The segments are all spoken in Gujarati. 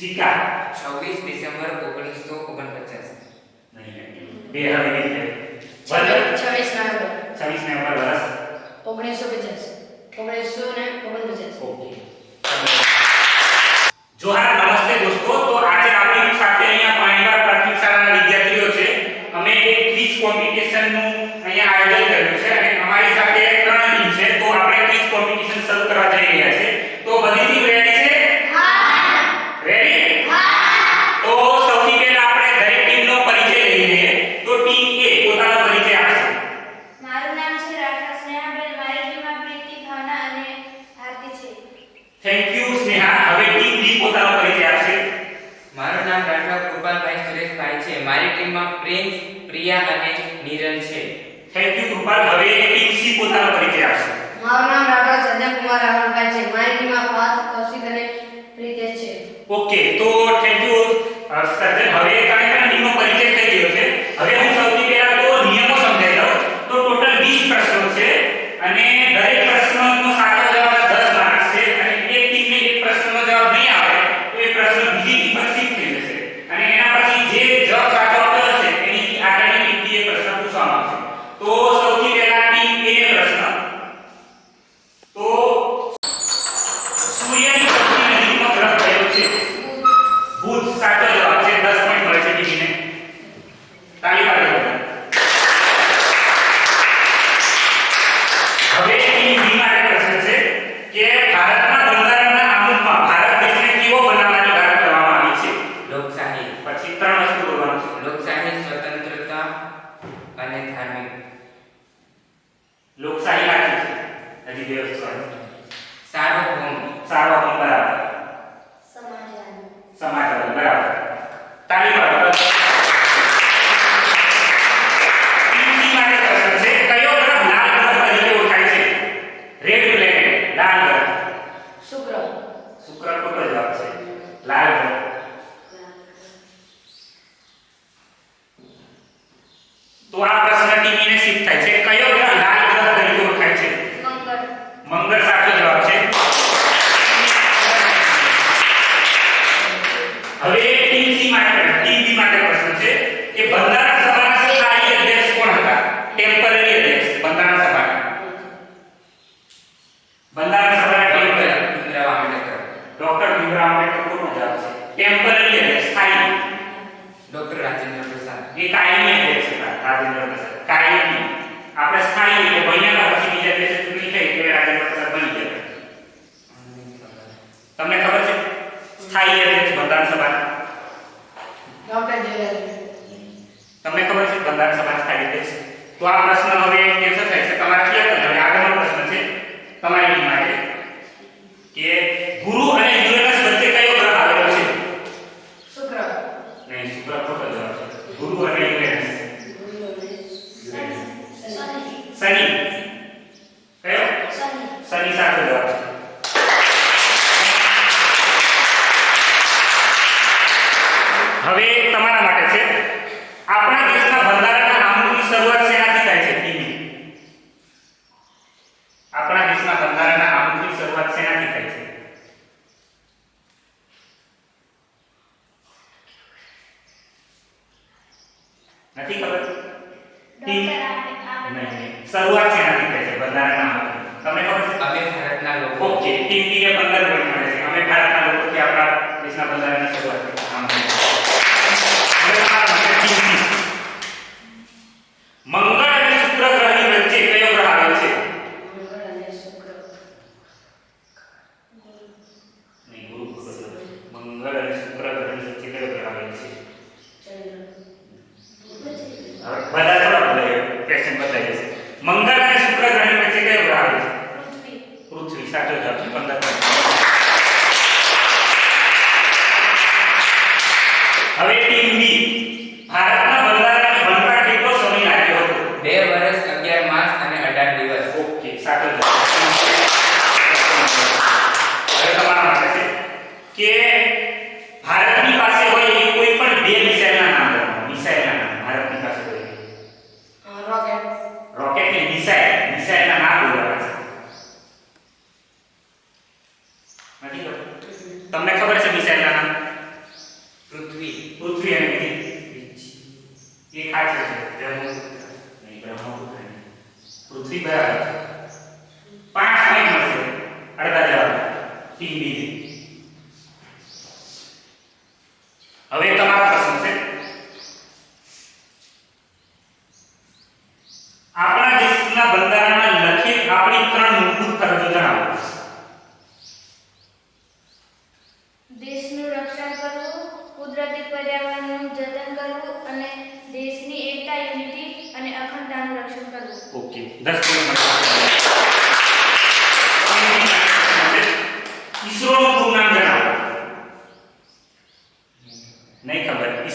સ્વીકાર. 26 ડિસેમ્બર 1949 નહીં બે હવે નહીં બદલ 26 નવેમ્બર 26 નવેમ્બર વર્ષ 1950 1949 ઓકે. પોતાનો પરિચય આપશે મારું નામ છે રાધા સ્નેહાબેન. મારી ટીમમાં પ્રીતિ ખાના અને ભારતી છે. Thank you Sneha. હવે ટીમ બી પોતાનો પરિચય આપશે મારું નામ રાઠવા કૃપાલભાઈ સુરેશભાઈ છે. મારી ટીમમાં પ્રિન્સ પ્રિયા અને નીરજ છે. Thank you Kripal. હવે ટીમ સી પોતાનો પરિચય આપશે આ પ્રશ્ન ટીવી ને શિફ્ટ થાય છે. કયો ગ્રહ લાલ ગ્રહ તરીકે ઓળખાય છે? મંગળ. મંગળ સાચો જવાબ છે. હવે ટીસી માટે ટીબી માટે પ્રશ્ન છે કે બંધારણ સભાના સ્થાયી અધ્યક્ષ કોણ હતા? ટેમ્પરરી અધ્યક્ષ બંધારણ સભા કે ભણ્યા પછી બીજા દિવસે ચૂંટણી થઈ એટલે રાજ્યસભા બની ગયા તમને ખબર છે સ્થાયી અધ્યક્ષ વિધાનસભા તમને ખબર છે વિધાનસભા સ્થાયી અધ્યક્ષ તો આ પ્રશ્ન હવે કેન્સલ થાય છે તમારા ક્યાં હતા આગળનો પ્રશ્ન છે તમારી માટે કે ગુરુ અને યુરેનસ વચ્ચે કયો ગ્રહ આવેલો છે શુક્ર નહીં શુક્ર ખોટો જવાબ છે ગુરુ અને आपल्याला जाण्यास सुरुवात केली मंगळ आणि शुक्रग्रही म्हणजे क्रयोग राहायचे नाही गुरु मंगळ आणि शुक्रग्रही म्हणजे क्रयोग राहायचे que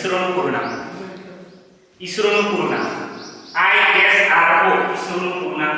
ইসরোনো পূর্ণাম ইসরোনো পূর্ণাম আই এস আর ও ইসরোনো পূর্ণাম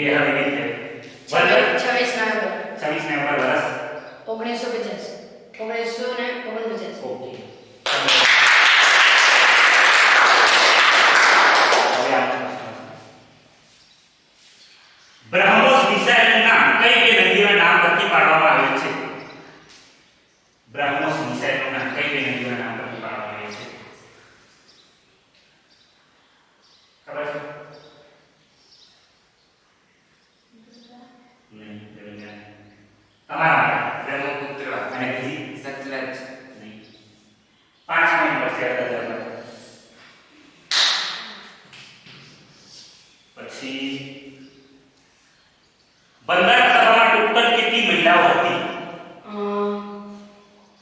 બે હજાર વીસ છવ્વીસ નવેમ્બર છવ્વીસ નવેમ્બર વર્ષ ઓગણીસો પચાસ ઓગણીસો ને ઓગણપચાસ ઓકે બંધારણ સભામાં ટોટલ કેટલી મહિલાઓ હતી?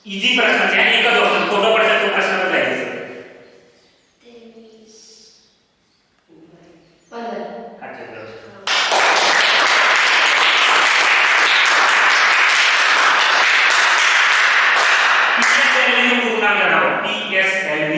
ઈઝી પ્રશ્ન છે. એક જ ઓપ્શન ખોટો પડશે તો પ્રશ્ન બદલાઈ જશે. પૂરું નામ જણાવો. પીએસએલવી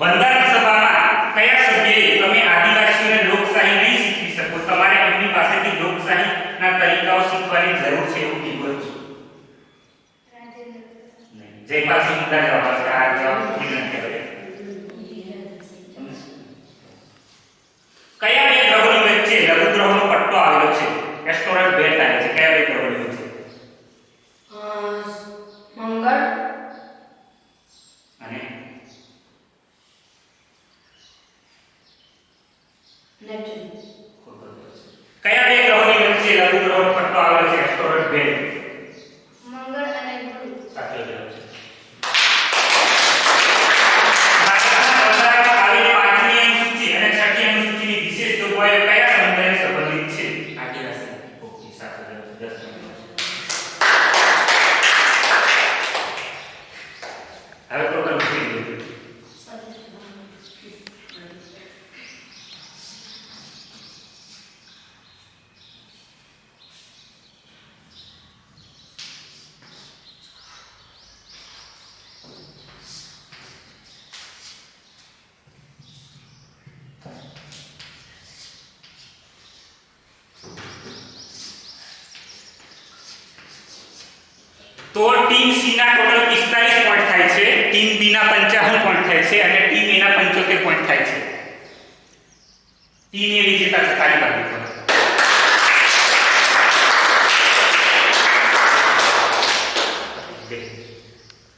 બંધારણ સભામાં કયા સભ્યએ તમે આદિવાસીઓને લોકશાહી નહીં શીખવી શકો? તમારે એમની પાસેથી લોકશાહીના તરીકાઓ શીખવાની જરૂર છે એવું કીધું છું? જયપાલ સિંહ મુદ્દા જવાબ આવશે આ જવાબ કયા બે ગ્રહોની વચ્ચે લઘુગ્રહોનો પટ્ટો આવેલો છે? એસ્ટોરન્ટ બે ટાઈમ after them. તો ટીમ સી ના ટોટલ 45 પોઈન્ટ થાય છે. ટીમ બી ના 55 પોઈન્ટ થાય છે અને ટીમ એ ના 75 પોઈન્ટ થાય છે. ટીમ એ વિજેતા તાળી બાજુ.